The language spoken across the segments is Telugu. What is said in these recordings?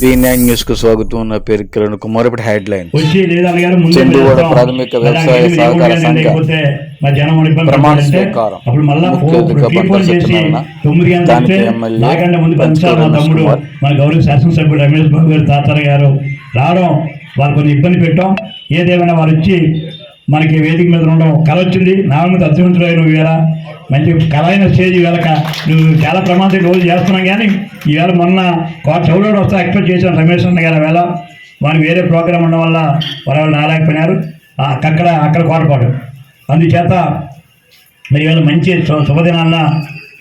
వి నైన్ న్యూస్కు స్వాగతం నా పేరు కిరణ్ కుమార్ ఇప్పుడు హెడ్ లైన్. ప్రాథమిక వ్యవసాయ సహకార సంఘ ప్రమాణ స్వీకారం. ముఖ్య సత్యనారాయణ, ఎమ్మెల్యే కుమార్. మన గౌరవ శాసనసభ్యుడు రమేష్ బాబు గారు తాతార గారు రావడం వాళ్ళు కొంచెం ఇబ్బంది పెట్టాం. ఏదేమైనా వారు వచ్చి మనకి వేదిక మీద ఉండడం కళ వచ్చింది నా మీద అదృష్టంలో నువ్వు వేళ మంచి కళ అయిన స్టేజ్ వేళక నువ్వు చాలా ప్రమాదం రోజు చేస్తున్నాం కానీ ఈవేళ మొన్న కోట చౌడోడు వస్తా ఎక్స్పెక్ట్ చేశాను రమేష్ అన్న గారు వేళ వారికి వేరే ప్రోగ్రామ్ ఉండడం వల్ల వారు వాళ్ళు రాలేకపోయినారు. అక్కడ అక్కడ కోటపాటు అందుచేత మరి ఈవేళ మంచి శుభదినాన్న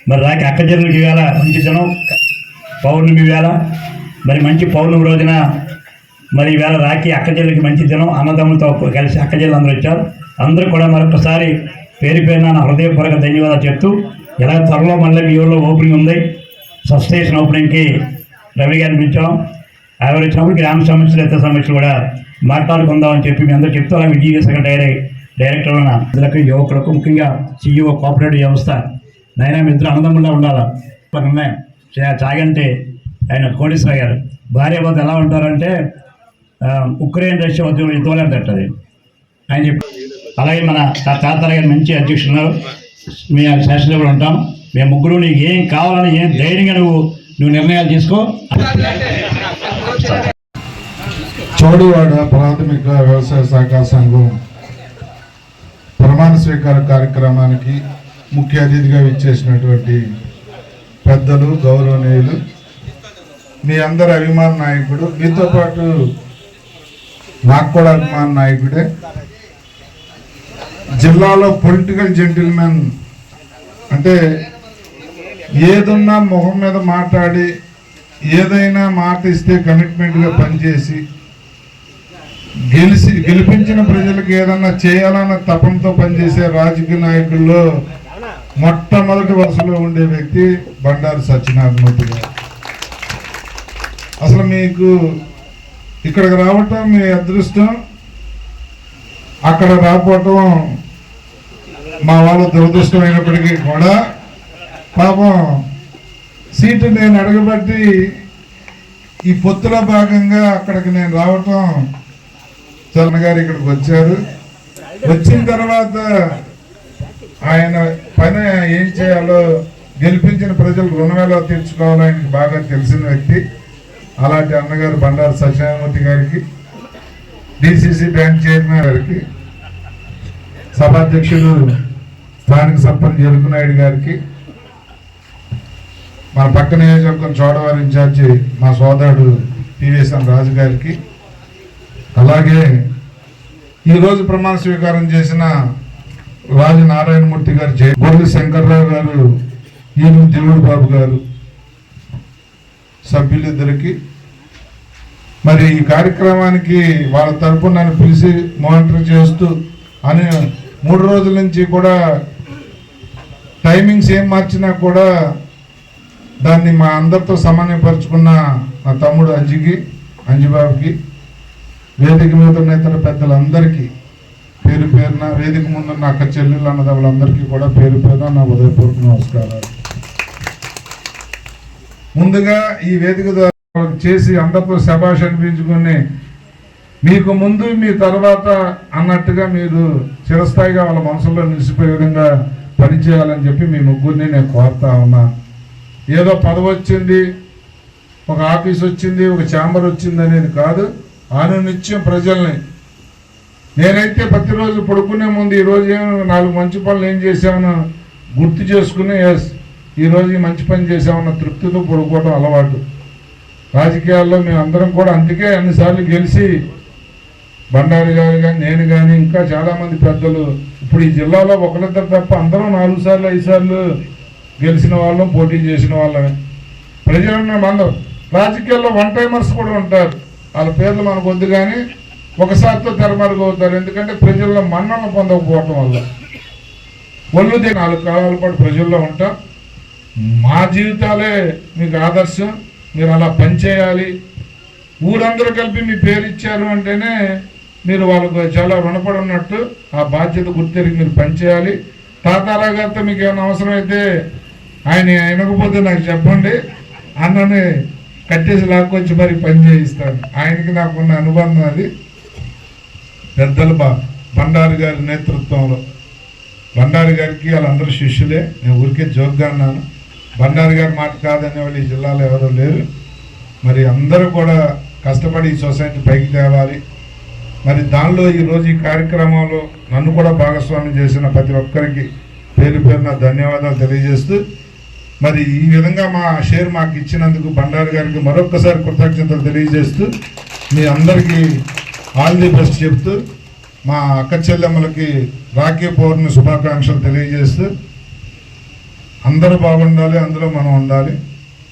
మరి రాకి అక్క చెల్లెలకి ఈవేళ మంచి దినం పౌర్ణమి వేళ. మరి మంచి పౌర్ణమి రోజున మరి ఈవేళ రాఖీ అక్కజల్లకి మంచి దినం అన్నదమ్ములతో కలిసి అక్కజల్లు అందరూ వచ్చారు. అందరూ కూడా మరొకసారి పేరు పేరున హృదయపూర్వక ధన్యవాదాలు చెప్తూ ఇలా త్వరలో మళ్ళీ మీ ఊళ్ళో ఓపెనింగ్ ఉంది? సబ్స్టేషన్ ఓపెనింగ్కి రవి గారిని పిలిచాం. ఎవరు వచ్చినప్పుడు గ్రామ సమస్యలు ఇతర సమస్యలు కూడా మాట్లాడుకుందామని చెప్పి మీ అందరూ చెప్తూ అలా విజయ సెక్రటరీ డైరెక్టర్ ప్రజలకు యువకులకు ముఖ్యంగా సీఈఓ కోఆపరేటివ్ వ్యవస్థ నైనా మీ ఇద్దరు ఉండాలి? పక్కనే చాగంటే ఆయన కోటేశ్వర గారు. భార్య భర్త ఎలా ఉంటారంటే ఉక్రెయిన్ రష్యా ఉద్యమం యుద్ధం తట్టది ఆయన చెప్పి అలాగే మన తా- తాతార గారు మంచి అధ్యక్షులు ఉన్నారు. మీ శాసనసభ్యులు ఉంటాం. మేము ముగ్గురు నీకు ఏం కావాలని ఏం ధైర్యంగా నువ్వు నువ్వు నిర్ణయాలు తీసుకో. చౌడివాడ ప్రాథమిక వ్యవసాయ సహకార సంఘం ప్రమాణ స్వీకార కార్యక్రమానికి ముఖ్య అతిథిగా ఇచ్చేసినటువంటి పెద్దలు గౌరవనీయులు మీ అందరి అభిమాన నాయకుడు. మీతో పాటు నాకు కూడా అభిమాన నాయకుడే. జిల్లాలో పొలిటికల్ జెంటిల్మెన్. అంటే ఏదున్నా ముఖం మీద మాట్లాడి ఏదైనా మాట ఇస్తే కమిట్మెంట్గా పనిచేసి గెలిచి గెలిపించిన ప్రజలకు ఏదన్నా చేయాలన్న తపంతో పనిచేసే రాజకీయ నాయకుల్లో మొట్టమొదటి వరుసలో ఉండే వ్యక్తి బండారు సత్యనారాయణమూర్తి గారు. అసలు మీకు ఇక్కడికి రావటం మీ అదృష్టం. అక్కడ రాకపోవటం మా వాళ్ళ దురదృష్టమైనప్పటికీ కూడా. పాపం సీటు నేను అడగబట్టి ఈ పొత్తులో భాగంగా అక్కడికి నేను రావటం చరణ్ గారు ఇక్కడికి వచ్చారు. వచ్చిన తర్వాత ఆయన పని ఏం చేయాలో గెలిపించిన ప్రజలు రుణవేళ ఎలా తీర్చుకోవాలో ఆయనకి బాగా తెలిసిన వ్యక్తి. అలాంటి అన్నగారు బండారు సత్యనారాయణమూర్తి గారికి డిసిసి బ్యాంక్ చైర్మన్ గారికి సభాధ్యక్షుడు స్థానిక సర్పంచ్ ఎరుకునాయుడు గారికి మన పక్క నియోజకవర్గం చోడవారి ఇన్ఛార్జి మా సోదరుడు పివిఎస్ఎన్ రాజు గారికి అలాగే ఈరోజు ప్రమాణ స్వీకారం చేసిన రాజు నారాయణమూర్తి గారు జయ గొర్రె శంకర్రావు గారు ఈను దేవుడు బాబు గారు సభ్యులిద్దరికి. మరి ఈ కార్యక్రమానికి వాళ్ళ తరపున నన్ను పిలిచి మానిటర్ చేస్తూ అని మూడు రోజుల నుంచి కూడా టైమింగ్స్ ఏం మార్చినా కూడా దాన్ని మా అందరితో సమన్వయపరుచుకున్న నా తమ్ముడు అంజికి అంజిబాబుకి వేదిక మీద ఉన్న ఇతర పెద్దలందరికీ పేరు పేరున వేదిక ముందున్న అక్క చెల్లెళ్ళు అన్నది వాళ్ళందరికీ కూడా పేరు పేరున నా ఉదయపూర్వక నమస్కారాలు. ముందుగా ఈ వేదిక ద్వారా చేసి అందరితో శభాష్ అనిపించుకుని మీకు ముందు మీ తర్వాత అన్నట్టుగా మీరు చిరస్థాయిగా వాళ్ళ మనసులో నిలిచిపోయే విధంగా పనిచేయాలని చెప్పి మీ ముగ్గురిని నేను కోరుతా ఉన్నా. ఏదో పదవి వచ్చింది ఒక ఆఫీస్ వచ్చింది ఒక ఛాంబర్ వచ్చింది అనేది కాదు. అనునిత్యం ప్రజల్ని. నేనైతే ప్రతిరోజు పడుకునే ముందు ఈరోజు నాలుగు మంచి పనులు ఏం చేశామని గుర్తు చేసుకుని ఎస్ ఈరోజు ఈ మంచి పని చేసామన్న తృప్తితో పడుకోవడం అలవాటు. రాజకీయాల్లో మేమందరం కూడా అందుకే అన్నిసార్లు గెలిచి బండారి గారు కానీ నేను కానీ ఇంకా చాలామంది పెద్దలు ఇప్పుడు ఈ జిల్లాలో ఒకరిద్దరు తప్ప అందరం నాలుగు సార్లు ఐదు సార్లు గెలిచిన వాళ్ళం పోటీ చేసిన వాళ్ళమే. ప్రజలను అందరం రాజకీయాల్లో వన్ టైమర్స్ కూడా ఉంటారు. వాళ్ళ పేర్లు మనకు వద్దు కానీ ఒకసారితో తెరమరుగవుతారు. ఎందుకంటే ప్రజల్లో మన్నన పొందకపోవటం వల్ల. ఒళ్ళు నాలుగు కాలాల పాటు ప్రజల్లో ఉంటాం. మా జీవితాలే మీకు ఆదర్శం మీరు అలా పనిచేయాలి. ఊరందరూ కలిపి మీ పేరు ఇచ్చారు అంటేనే మీరు వాళ్ళకు చాలా రుణపడి ఉన్నట్టు ఆ బాధ్యత గుర్తెరిగి మీరు పనిచేయాలి. తాతారావు గారితో మీకు ఏమైనా అవసరమైతే ఆయన వినకపోతే నాకు చెప్పండి. అన్నని కట్టేసి లాక్కొచ్చి మరి పని చేయిస్తాను. ఆయనకి నాకున్న అనుబంధం అది. పెద్దల బా బండారు గారి నేతృత్వంలో. బండారు గారికి వాళ్ళందరూ శిష్యులే. నేను ఊరికే జోక్గా అన్నాను. బండారు గారి మాట కాదనే వాళ్ళు ఈ జిల్లాలో ఎవరు లేరు. మరి అందరూ కూడా కష్టపడి ఈ సొసైటీ పైకి తేవాలి. మరి దానిలో ఈరోజు ఈ కార్యక్రమంలో నన్ను కూడా భాగస్వామ్యం చేసిన ప్రతి ఒక్కరికి పేరు పేరున ధన్యవాదాలు తెలియజేస్తూ మరి ఈ విధంగా మా షేర్ మాకు ఇచ్చినందుకు బండారు గారికి మరొక్కసారి కృతజ్ఞతలు తెలియజేస్తూ మీ అందరికీ ఆల్ ది బెస్ట్ చెప్తూ మా అక్క చెల్లెమ్మలకి రాఖీ పౌర్ణమి శుభాకాంక్షలు తెలియజేస్తూ అందరూ బాగుండాలి అందులో మనం ఉండాలి.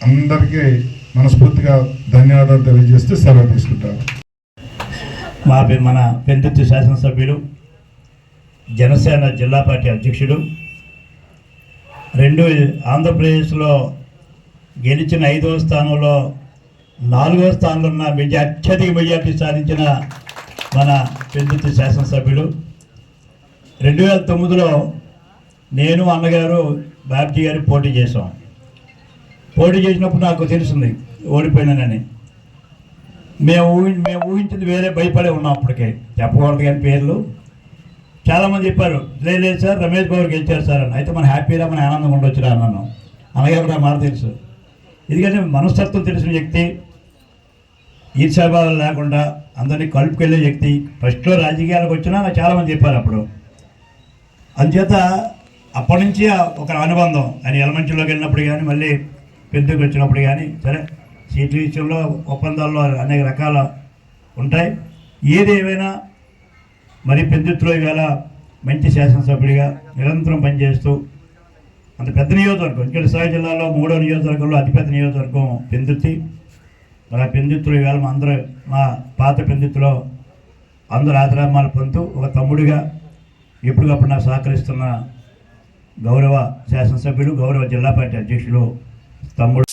అందరికీ మనస్ఫూర్తిగా ధన్యవాదాలు తెలియజేస్తూ సెలవు తీసుకుంటారు మా మన పెందుర్తి శాసనసభ్యులు జనసేన జిల్లా పార్టీ అధ్యక్షుడు రెండు ఆంధ్రప్రదేశ్లో గెలిచిన ఐదవ స్థానంలో నాలుగవ స్థానంలో ఉన్న మెజా అత్యధిక మెజార్టీ సాధించిన మన పెందుర్తి శాసనసభ్యుడు. రెండు వేల తొమ్మిదిలో నేను అన్నగారు బాబ్జీ గారు పోటీ చేసాం పోటీ చేసినప్పుడు నాకు తెలిసింది ఓడిపోయినానని. మేము ఊహి మేము ఊహించింది వేరే భయపడే ఉన్నాం అప్పటికే. చెప్పకూడదు కానీ పేర్లు. చాలామంది చెప్పారు లేదు లేదు సార్ రమేష్ బాబు గెలిచారు సార్ అని. అయితే మన హ్యాపీగా మన ఆనందంగా ఉండొచ్చురా అన్నాను. అలాగే కూడా మాట తెలుసు. ఎందుకంటే మనస్తత్వం తెలిసిన వ్యక్తి ఈర్షాభావాలు లేకుండా అందరినీ కలుపుకెళ్ళే వ్యక్తి ఫస్ట్లో రాజకీయాలకు వచ్చినా నాకు చాలామంది చెప్పారు అప్పుడు. అందుచేత అప్పటి నుంచి ఒక అనుబంధం. ఆయన ఎలమంచిలోకి వెళ్ళినప్పుడు కానీ మళ్ళీ పెద్దకి వచ్చినప్పుడు కానీ సరే సీట్ల విషయంలో ఒప్పందాల్లో అనేక రకాల ఉంటాయి. ఏది ఏమైనా మరి పెద్దుత్తులో ఇవాళ మంచి శాసనసభ్యుడిగా నిరంతరం పనిచేస్తూ అంత పెద్ద నియోజకవర్గం ఇక్కడ జిల్లాలో మూడో నియోజకవర్గంలో అతిపెద్ద నియోజకవర్గం పెందుతి మరి ఆ పెందుతులు ఇవాళ మా అందరూ మా పాత పెందుతులో అందరూ ఆదరామాలు పొందుతూ ఒక తమ్ముడిగా ఎప్పటికప్పుడు నాకు సహకరిస్తున్న గౌరవ శాసనసభ్యులు గౌరవ జిల్లా పార్టీ అధ్యక్షులు తమ్ముడు